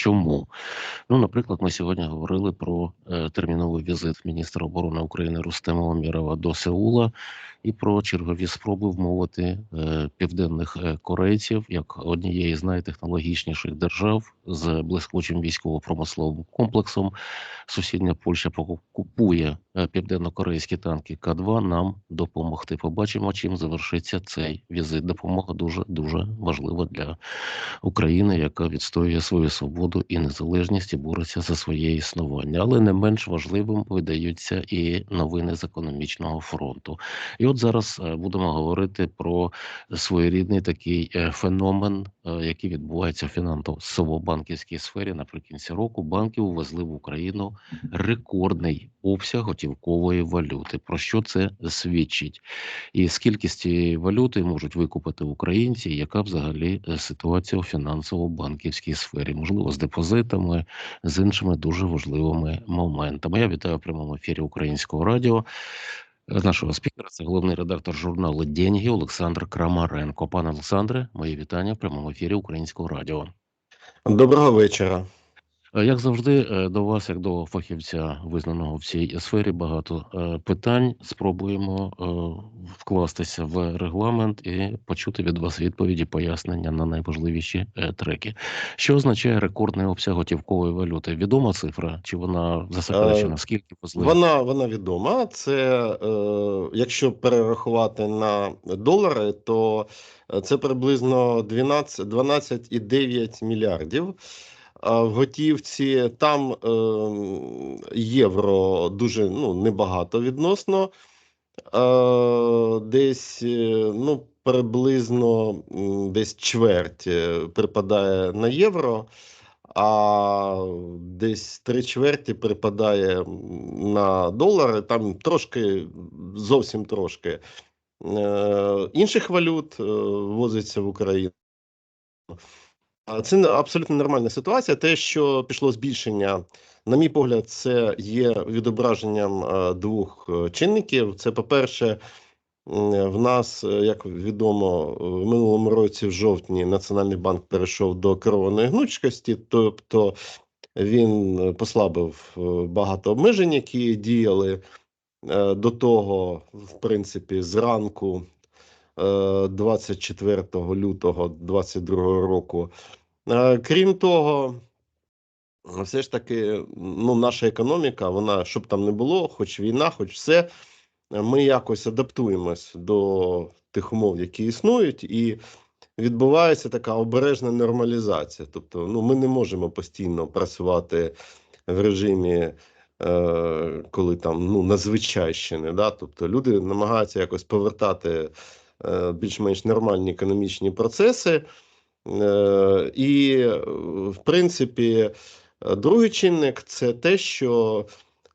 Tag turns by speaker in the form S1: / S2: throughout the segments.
S1: Чому? Ну, наприклад, ми сьогодні говорили про е, терміновий візит міністра оборони України Рустема Омірова до Сеула і про чергові спроби вмовити е, південних е, корейців як однієї з найтехнологічніших держав з блискучим військово-промисловим комплексом. Сусідня Польща покупує. купує південно-корейські танки К-2 нам допомогти. Побачимо, чим завершиться цей візит. Допомога дуже дуже важлива для України, яка відстоює свою свободу і незалежність і бореться за своє існування. Але не менш важливим видаються і новини з економічного фронту. І от зараз е, будемо говорити про своєрідний такий е, феномен, е, який відбувається в фінансово-банківській сфері наприкінці року. Банки увезли в Україну рекордний обсяг готівкової валюти. Про що це свідчить? І скільки з цієї валюти можуть викупити українці? Яка взагалі е, ситуація у фінансово-банківській сфері? Можливо, з депозитами, з іншими дуже важливими моментами. Я вітаю в прямому ефірі Українського радіо. Е, Нашого спікера це головний редактор журналу Деньги Олександр Крамаренко. Пане Олександре, моє вітання в прямому ефірі Українського радіо.
S2: Доброго вечора.
S1: Е, Як завжди, е, до вас, як до фахівця, визнаного в цій сфері, багато е, питань. Спробуємо вкластися в регламент і почути від вас відповіді, пояснення на найважливіші треки. Що означає рекордний обсяг готівкової валюти? Відома цифра? Чи вона засекречена? Скільки позли?
S2: Вона вона відома. Це е, якщо перерахувати на долари, то це приблизно 12 12,9 мільярдів. В готівці там е, євро дуже ну, небагато відносно. Е, десь е, ну, приблизно десь чверть е, припадає на євро, а десь три чверті припадає на долари, там трошки, зовсім трошки. Інших валют ввозиться в Україну. Це абсолютно нормальна ситуація. Те, що пішло збільшення, на мій погляд, це є відображенням е, двох е, чинників. Це, по-перше, в нас, е, як відомо, в минулому році, в жовтні, Національний банк перейшов до керованої гнучкості, тобто він послабив багато обмежень, які діяли до того, в принципі, зранку 24 лютого 2022 року. Е, Крім того, все ж таки, ну, наша економіка, вона щоб там не було, хоч війна, хоч все, е, ми якось адаптуємось до тих умов, які існують, і відбувається така обережна нормалізація. Тобто, ну, ми не можемо постійно працювати в режимі. е, Коли там ну надзвичайщини, да, тобто люди намагаються якось повертати е, більш-менш нормальні економічні процеси, Е, І, е, в принципі, е, другий чинник це те, що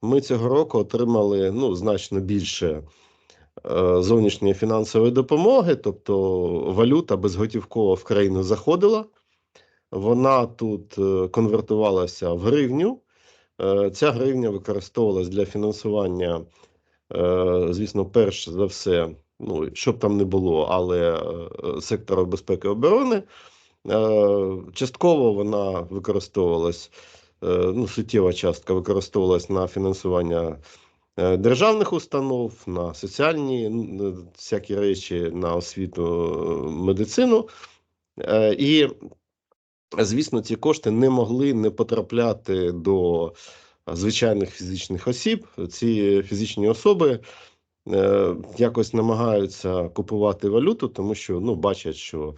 S2: ми цього року отримали ну, значно більше е, зовнішньої фінансової допомоги, тобто валюта безготівково в країну заходила, вона тут е, конвертувалася в гривню. Е, Ця гривня використовувалась для фінансування, е, звісно, перш за все, ну, щоб там не було, але е, сектору безпеки і оборони. Е, Частково вона використовувалась, е, ну, суттєва частка використовувалась на фінансування державних установ, на соціальні всякі речі, на освіту, медицину. І, звісно, ці кошти не могли не потрапляти до звичайних фізичних осіб. Ці фізичні особи е, якось намагаються купувати валюту, тому що ну, бачать, що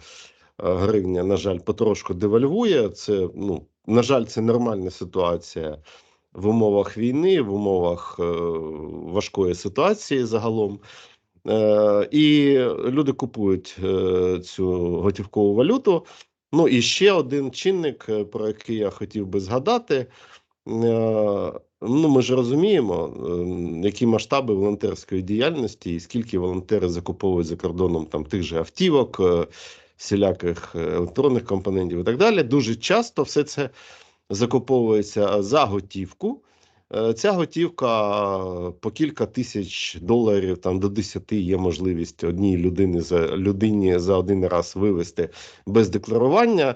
S2: е, гривня, на жаль, потрошку девальвує. Це, ну, на жаль, це нормальна ситуація в умовах війни, в умовах е, важкої ситуації загалом. Е, і люди купують е, цю готівкову валюту. Ну і ще один чинник, е, про який я хотів би згадати. Е, ну, ми ж розуміємо, е, які масштаби волонтерської діяльності, і скільки волонтери закуповують за кордоном там тих же автівок, е, всіляких е, електронних компонентів і так далі. Дуже часто все це закуповується за готівку. Ця готівка по кілька тисяч доларів, там до 10 є можливість одній людини за людині за один раз вивести без декларування.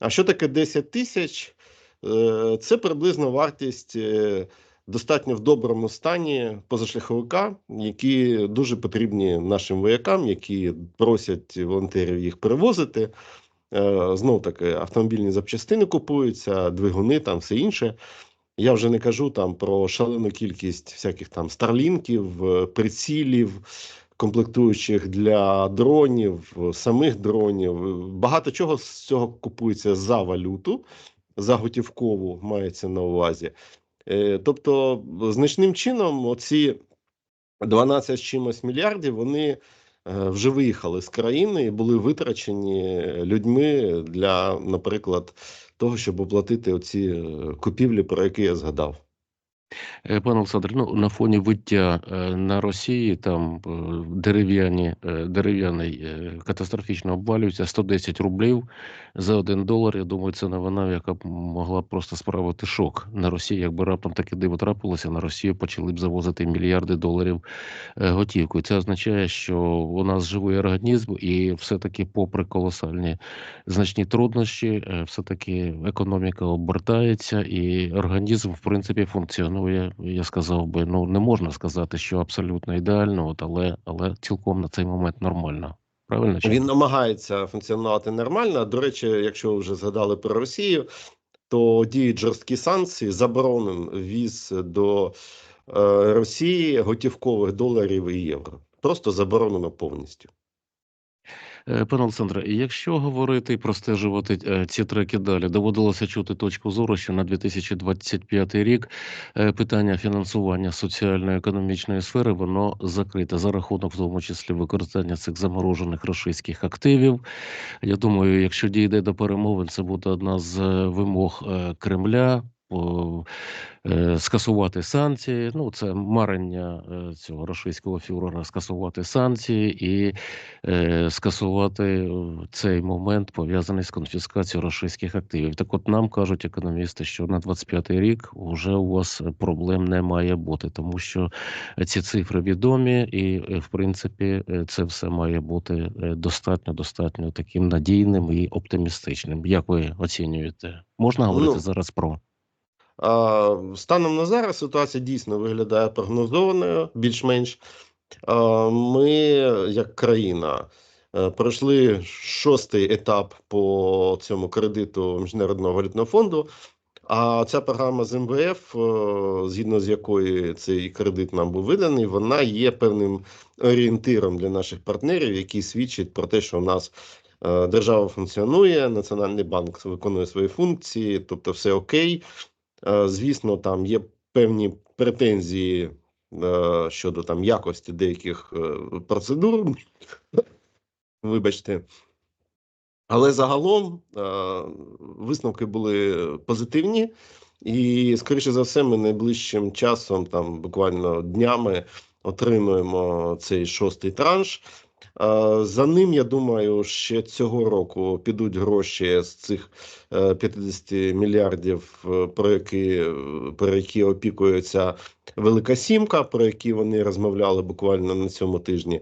S2: А що таке 10 тисяч? Е, Це приблизно вартість е, достатньо в доброму стані позашляховика, які дуже потрібні нашим воякам, які просять волонтерів їх перевозити. Е, Знов таки, автомобільні запчастини купуються, двигуни, там все інше. Я вже не кажу там про шалену кількість всяких там старлінків, прицілів, комплектуючих для дронів, самих дронів. Багато чого з цього купується за валюту, за готівкову мається на увазі. Е, Тобто, значним чином, оці 12 з чимось мільярдів, вони е, вже виїхали з країни і були витрачені людьми для, наприклад, того, щоб оплатити оці е, купівлі, про які я згадав.
S1: Е, Пане Олександре, ну на фоні виття е, на Росії там е, дерев'яні дерев'яний катастрофічно обвалюється 110 рублів за один долар. Я думаю, це новина, яка б могла просто справити шок на Росії. Якби раптом таке диво трапилося, на Росію почали б завозити мільярди доларів готівкою. Це означає, що у нас живий організм, і все-таки, попри колосальні значні труднощі, е, все-таки економіка обертається, і організм, в принципі, функціонує. Я сказав би, ну не можна сказати, що абсолютно ідеально, от, але, але цілком на цей момент нормально. Правильно?
S2: Він намагається функціонувати нормально. До речі, якщо ви вже згадали про Росію, то діють жорсткі санкції, заборонен ввіз до е, Росії готівкових доларів і євро. Просто заборонено повністю.
S1: Е, Пане Олександре, якщо говорити і простежувати е, ці треки далі, доводилося чути точку зору, що на 2025 рік е, питання фінансування соціально-економічної сфери воно закрите за рахунок, в тому числі використання цих заморожених російських активів. Я думаю, якщо дійде до перемовин, це буде одна з вимог Кремля. Е, Скасувати санкції, ну це марення е, цього російського фюрера, скасувати санкції і е, скасувати цей момент пов'язаний з конфіскацією російських активів. Так, от нам кажуть економісти, що на 25-й рік вже у вас проблем не має бути, тому що ці цифри відомі, і в принципі це все має бути достатньо достатньо таким надійним і оптимістичним. Як ви оцінюєте? Можна говорити
S2: Ну,
S1: зараз про
S2: станом на зараз ситуація дійсно виглядає прогнозованою, більш-менш. Ми, як країна, е, пройшли шостий етап по цьому кредиту Міжнародного валютного фонду. А ця програма з МВФ, е, згідно з якої цей кредит нам був виданий, вона є певним орієнтиром для наших партнерів, який свідчить про те, що у нас е, держава функціонує, Національний банк виконує свої функції, тобто все окей. Е, Звісно, там є певні претензії е, щодо там якості деяких е, процедур. Вибачте. Але загалом висновки були позитивні, і, скоріше за все, ми найближчим часом, там буквально днями, отримуємо цей шостий транш. Е, За ним, я думаю, ще цього року підуть гроші з цих е, 50 мільярдів, е, про які, е, про які опікується Велика Сімка, про які вони розмовляли буквально на цьому тижні.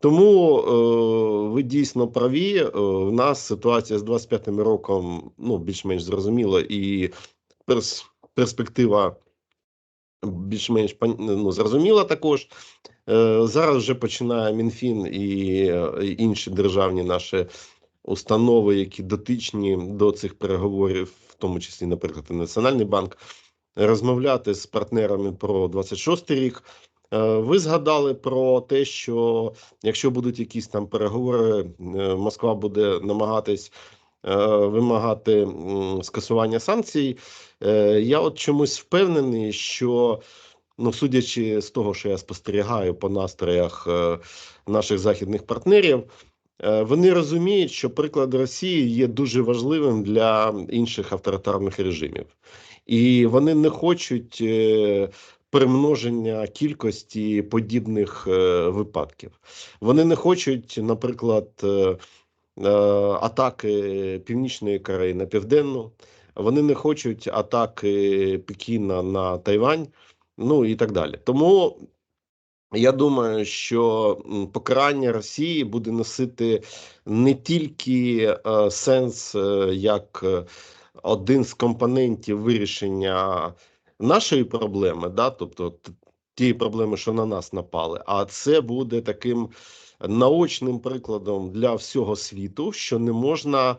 S2: Тому е, ви дійсно праві. Е, в нас ситуація з 25-м роком ну, більш-менш зрозуміла, і перс, перспектива більш-менш ну, зрозуміла також. Е, зараз вже починає Мінфін і е, інші державні наші установи, які дотичні до цих переговорів, в тому числі, наприклад, і Національний банк, розмовляти з партнерами про 26 рік. Е, Ви згадали про те, що якщо будуть якісь там переговори, Москва буде намагатись вимагати скасування санкцій. Я от чомусь впевнений, що ну, судячи з того, що я спостерігаю по настроях е, наших західних партнерів, е, вони розуміють, що приклад Росії є дуже важливим для інших авторитарних режимів, і вони не хочуть. е, Примноження кількості подібних випадків. Вони не хочуть, наприклад, атаки Північної Кореї на Південну, вони не хочуть атаки Пекіна на Тайвань, ну і так далі. Тому я думаю, що покарання Росії буде носити не тільки е, сенс е, як е, один з компонентів вирішення нашої проблеми, да, тобто ті проблеми, що на нас напали, а це буде таким наочним прикладом для всього світу, що не можна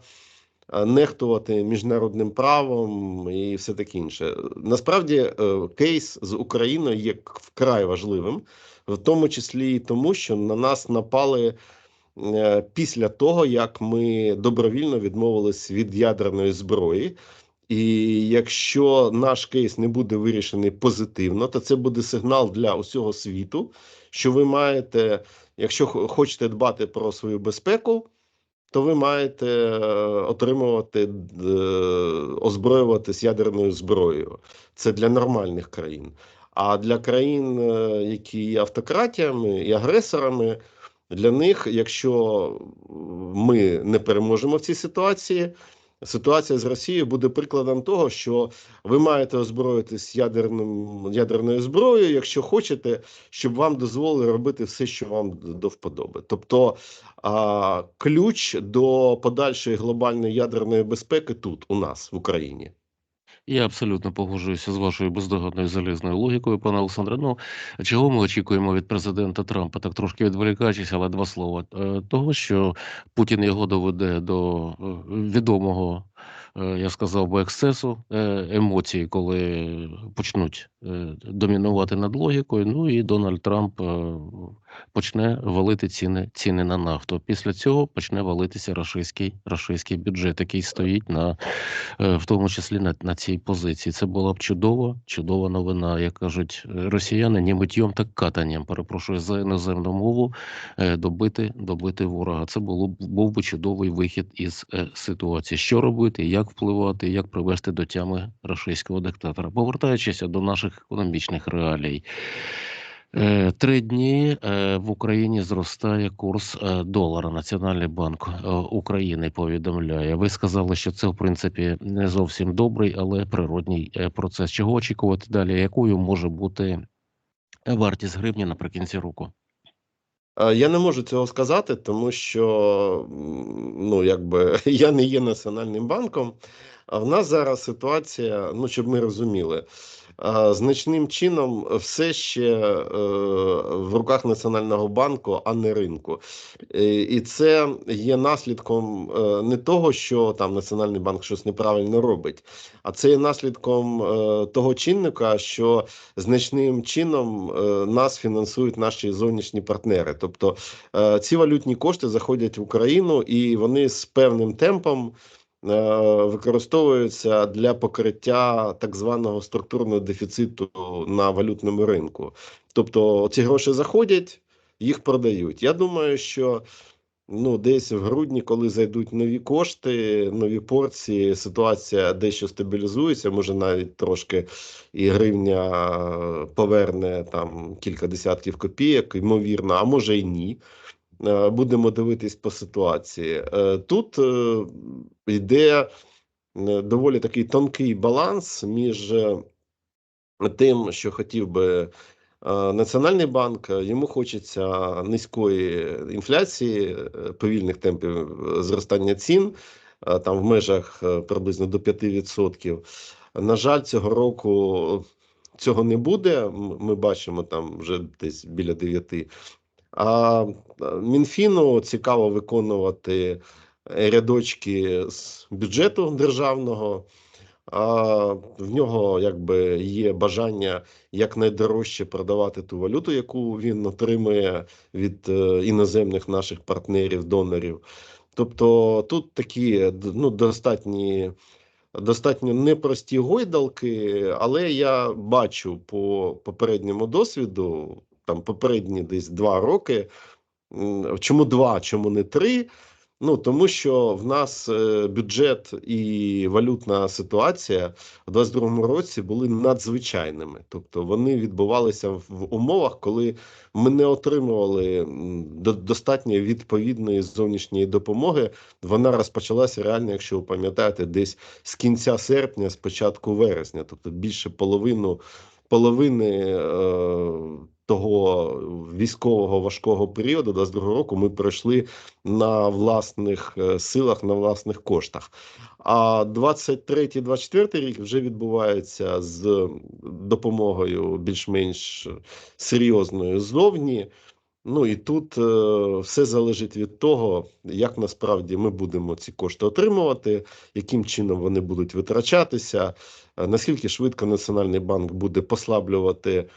S2: нехтувати міжнародним правом і все таке інше. Насправді, е, кейс з Україною є вкрай важливим, в тому числі і тому, що на нас напали. е, Після того, як ми добровільно відмовились від ядерної зброї, і якщо наш кейс не буде вирішений позитивно, то це буде сигнал для усього світу, що ви маєте, якщо хо- хочете дбати про свою безпеку, то ви маєте е, отримувати е, озброюватись ядерною зброєю. Це для нормальних країн. А для країн, е, які є автократіями і агресорами, для них, якщо ми не переможемо в цій ситуації, ситуація з Росією буде прикладом того, що ви маєте озброїтись ядерним ядерною зброєю, якщо хочете, щоб вам дозволили робити все, що вам до вподоби. Тобто а, ключ до подальшої глобальної ядерної безпеки тут, у нас в Україні.
S1: Я абсолютно погоджуюся з вашою бездоганною залізною логікою, пане Олександре. Ну чого ми очікуємо від президента Трампа? Так трошки відволікаючись, але два слова. Е, Того, що Путін його доведе до е, відомого, е, я сказав би, ексцесу емоцій, коли почнуть домінувати над логікою. Ну і Дональд Трамп почне валити ціни ціни на нафту. Після цього почне валитися рашистський рашистський бюджет, який стоїть на е, в тому числі на, на цій позиції. Це була б чудова, чудова новина. Як кажуть е, росіяни, ні миттєм, так катанням. Перепрошую за іноземну мову. е, Добити, добити ворога. Це було був би чудовий вихід із ситуації. Що робити, як впливати, як привести до тями російського диктатора. Повертаючись до наших економічних реалій. Е, Три дні е, в Україні зростає курс е, долара. Національний банк України повідомляє. Ви сказали, що це в принципі не зовсім добрий, але природній процес. Чого очікувати далі? Якою може бути вартість гривні наприкінці року?
S2: Я не можу цього сказати, тому що ну, якби я не є національним банком. А в нас зараз ситуація, ну щоб ми розуміли, значним чином все ще е, в руках Національного банку, а не ринку. Е, І це є наслідком е, не того, що там Національний банк щось неправильно робить, а це є наслідком е, того чинника, що значним чином е, нас фінансують наші зовнішні партнери. Тобто е, ці валютні кошти заходять в Україну і вони з певним темпом. Е, Використовуються для покриття так званого структурного дефіциту на валютному ринку. Тобто ці гроші заходять, їх продають. Я думаю, що ну, десь в грудні, коли зайдуть нові кошти, нові порції, ситуація дещо стабілізується, може навіть трошки і гривня поверне там кілька десятків копійок, ймовірно, а може й ні. Е, Будемо дивитись по ситуації. Е, Тут е, йде доволі такий тонкий баланс між тим, що хотів би Національний банк. Йому хочеться низької інфляції, повільних темпів зростання цін, там в межах приблизно до 5%. На жаль, цього року цього не буде. Ми бачимо там вже десь біля 9%. А е, Мінфіну цікаво виконувати е, рядочки з бюджету державного. А в нього якби є бажання якнайдорожче продавати ту валюту, яку він отримує від е, іноземних наших партнерів, донорів. Тобто тут такі ну, достатні, достатньо непрості гойдалки, але я бачу по попередньому досвіду, там попередні десь два роки. Чому два, чому не три? Ну тому що в нас е, бюджет і валютна ситуація в 22-му році були надзвичайними, тобто вони відбувалися в умовах, коли ми не отримували до- достатньо відповідної зовнішньої допомоги. Вона розпочалася реально, якщо ви пам'ятаєте, десь з кінця серпня, з початку вересня, тобто більше половину половини е, того військового важкого періоду 22 року ми пройшли на власних е, силах, на власних коштах. А 23-24 рік вже відбувається з допомогою більш-менш серйозною ззовні. Ну і тут е, все залежить від того, як насправді ми будемо ці кошти отримувати, яким чином вони будуть витрачатися, е, наскільки швидко Національний банк буде послаблювати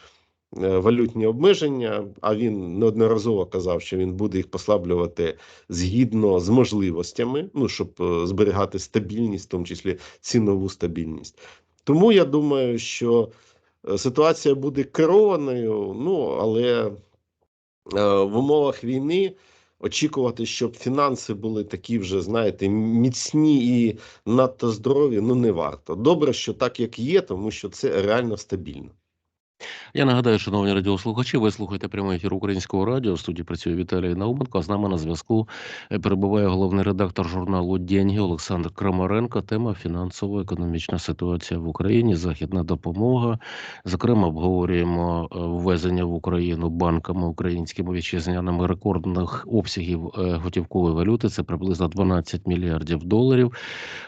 S2: е, валютні обмеження. А він неодноразово казав, що він буде їх послаблювати згідно з можливостями, ну щоб е, зберігати стабільність, в тому числі цінову стабільність. Тому я думаю, що е, ситуація буде керованою, ну але. Е, в умовах війни очікувати, щоб фінанси були такі вже, знаєте, міцні і надто здорові, ну не варто. Добре, що так як є, тому що це реально стабільно.
S1: Я нагадаю, шановні радіослухачі, ви слухаєте прямий ефір українського радіо. В студії працює Віталій Науменко. А з нами на зв'язку е, перебуває головний редактор журналу «Деньги» Олександр Крамаренко. Тема фінансово-економічна ситуація в Україні, західна допомога. Зокрема, обговорюємо е, ввезення в Україну банками українськими вітчизняними рекордних обсягів е, готівкової валюти. Це приблизно 12 мільярдів доларів.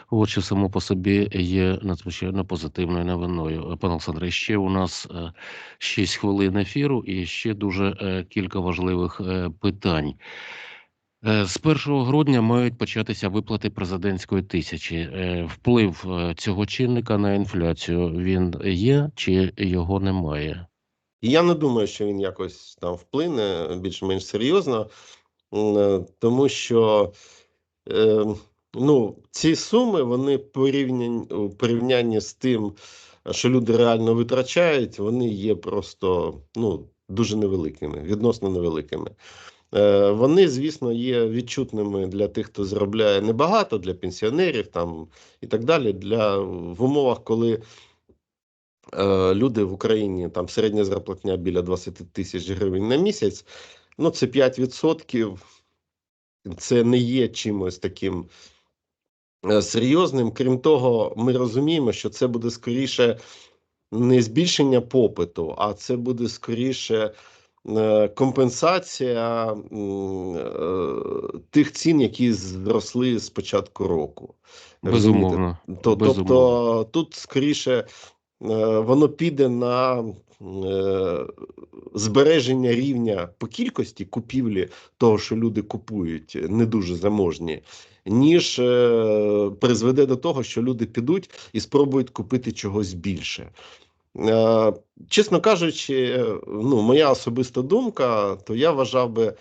S1: От що само по собі є надзвичайно позитивною новиною. Пане Олександре, ще у нас 6 хвилин ефіру і ще дуже е, кілька важливих е, питань. Е, З 1 грудня мають початися виплати президентської тисячі. Вплив цього чинника на інфляцію він є чи його немає?
S2: Я не думаю, що він якось там вплине більш-менш серйозно, тому що ну, ці суми вони порівнянь, у порівнянні з тим, що люди реально витрачають, вони є просто ну, дуже невеликими, відносно невеликими. Е, Вони, звісно, є відчутними для тих, хто заробляє небагато, для пенсіонерів там і так далі. Для в умовах, коли е, люди в Україні там середня зарплатня біля 20 тисяч гривень на місяць, ну це 5%. Це не є чимось таким серйозним. Крім того, ми розуміємо, що це буде скоріше не збільшення попиту, а це буде скоріше е, компенсація е, тих цін, які зросли з початку року.
S1: Безумовно.
S2: Тобто
S1: Безумовно.
S2: тут скоріше е, воно піде на е, збереження рівня по кількості купівлі того, що люди купують, не дуже заможні, ніж е, призведе до того, що люди підуть і спробують купити чогось більше. Е, чесно кажучи, е, ну, моя особиста думка, то я вважав би,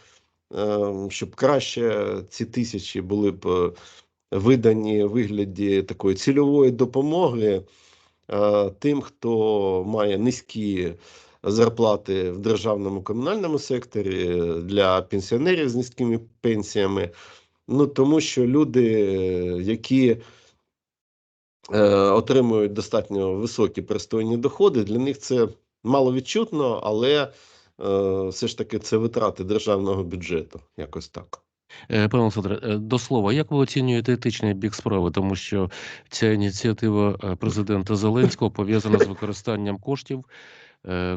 S2: е, щоб краще ці тисячі були б е, видані в вигляді такої цільової допомоги е, тим, хто має низькі зарплати в державному комунальному секторі е, для пенсіонерів з низькими пенсіями. Ну тому що люди, е, які е, отримують достатньо високі пристойні доходи, для них це маловідчутно, але е, все ж таки це витрати державного бюджету, якось так.
S1: Е, Пане Олександре, е, до слова, як ви оцінюєте етичний бік справи? Тому що ця ініціатива е, президента Зеленського пов'язана з використанням коштів,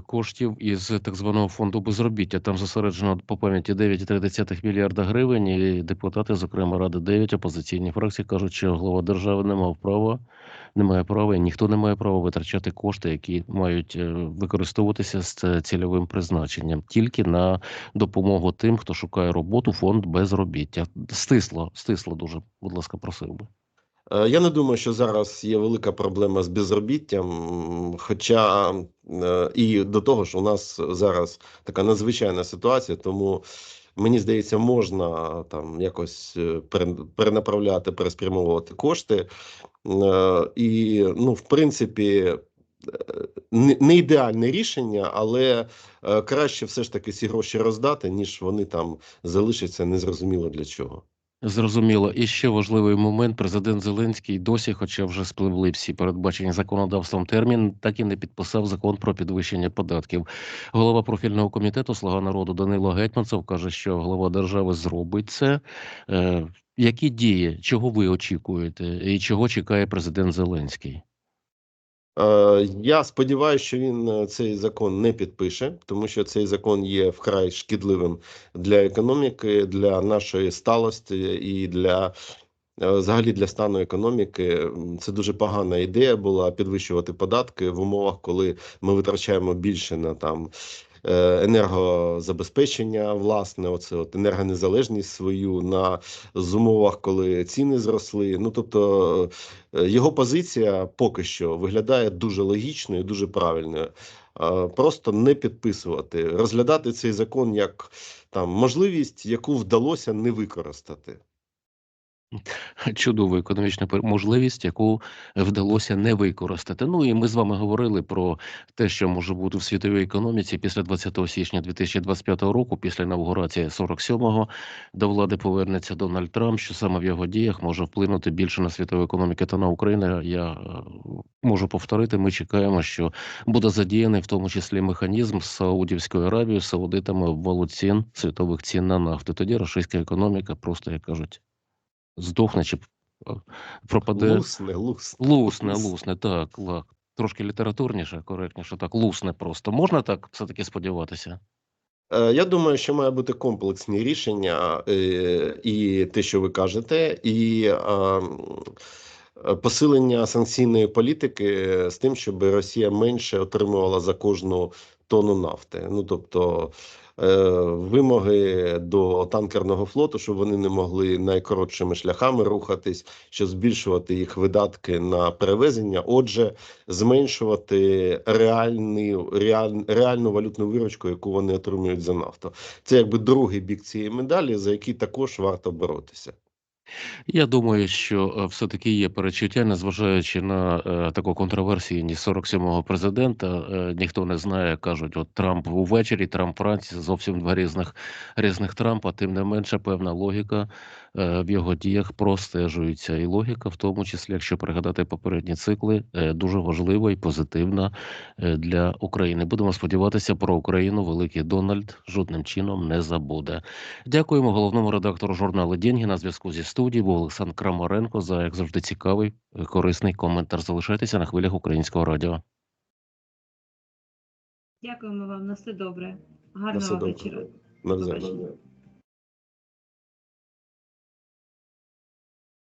S1: коштів із так званого фонду безробіття. Там зосереджено по пам'яті 9,3 мільярда гривень, і депутати, зокрема Ради 9 опозиційні фракції, кажуть, що глава держави не мав права, не має права, і ніхто не має права витрачати кошти, які мають е, використовуватися з е, цільовим призначенням, тільки на допомогу тим, хто шукає роботу, фонд безробіття. Стисло, стисло дуже, будь ласка, просив би.
S2: Е, Я не думаю, що зараз є велика проблема з безробіттям, хоча е, і до того ж, у нас зараз така надзвичайна ситуація, тому мені здається, можна там якось е, перенаправляти, переспрямовувати кошти. І, ну, в принципі, не не ідеальне рішення, але краще все ж таки ці гроші роздати, ніж вони там залишаться незрозуміло для чого.
S1: Зрозуміло. І ще важливий момент. Президент Зеленський досі, хоча вже спливли всі передбачені законодавством термін, так і не підписав закон про підвищення податків. Голова профільного комітету Слуга народу Данило Гетьманцев каже, що глава держави зробить це. Е, які дії, чого ви очікуєте, і чого чекає президент Зеленський?
S2: Е, Я сподіваюся, що він е, цей закон не підпише, тому що цей закон є вкрай шкідливим для економіки, для нашої сталості і для е, взагалі для стану економіки. Це дуже погана ідея була підвищувати податки в умовах, коли ми витрачаємо більше на там. Е, Енергозабезпечення, власне, оце от енергонезалежність свою на з умовах, коли ціни зросли. Ну тобто Е, Його позиція поки що виглядає дуже логічною, дуже правильною. Просто не підписувати, розглядати цей закон як там можливість, яку вдалося не використати.
S1: Чудову економічну можливість, яку вдалося не використати. Ну і ми з вами говорили про те, що може бути в світовій економіці після 20 січня 2025 року, після інаугурації 47-го до влади повернеться Дональд Трамп, що саме в його діях може вплинути більше на світову економіку та на Україну. Я е, можу повторити. Ми чекаємо, що буде задіяний в тому числі механізм з Саудівською Аравією, саудитами обвалу цін світових цін на нафту. Тоді російська економіка просто як кажуть здохне чи пропаде.
S2: Лусне, лусне.
S1: Лусне, лусне, так, лак. Трошки літературніше, коректніше, так, лусне просто. Можна так все-таки сподіватися?
S2: Е, Я думаю, що має бути комплексні рішення, е, і те, що ви кажете, і посилення санкційної політики з тим, щоб Росія менше отримувала за кожну тонну нафти. Ну тобто вимоги до танкерного флоту, щоб вони не могли найкоротшими шляхами рухатись, щоб збільшувати їх видатки на перевезення. Отже, зменшувати реальну, реаль, реальну валютну виручку, яку вони отримують за нафту. Це якби другий бік цієї медалі, за який також варто боротися.
S1: Я думаю, що е, все-таки є перечуття, незважаючи на е, таку Ні, 47-го президента. Е, ніхто не знає, кажуть, от Трамп увечері, Трамп Франції, зовсім два різних різних Трампа. Тим не менше, певна логіка в його діях простежується. І логіка, в тому числі, якщо пригадати попередні цикли, е, дуже важлива і позитивна е, для України. Будемо сподіватися, про Україну великий Дональд жодним чином не забуде. Дякуємо головному редактору журналу Деньги на зв'язку зі студією був Олександр Крамаренко за як завжди цікавий, е, корисний коментар. Залишайтеся на хвилях українського радіо.
S3: Дякуємо вам на все добре.
S2: На
S3: Гарного
S2: все
S3: вечора. Побачення.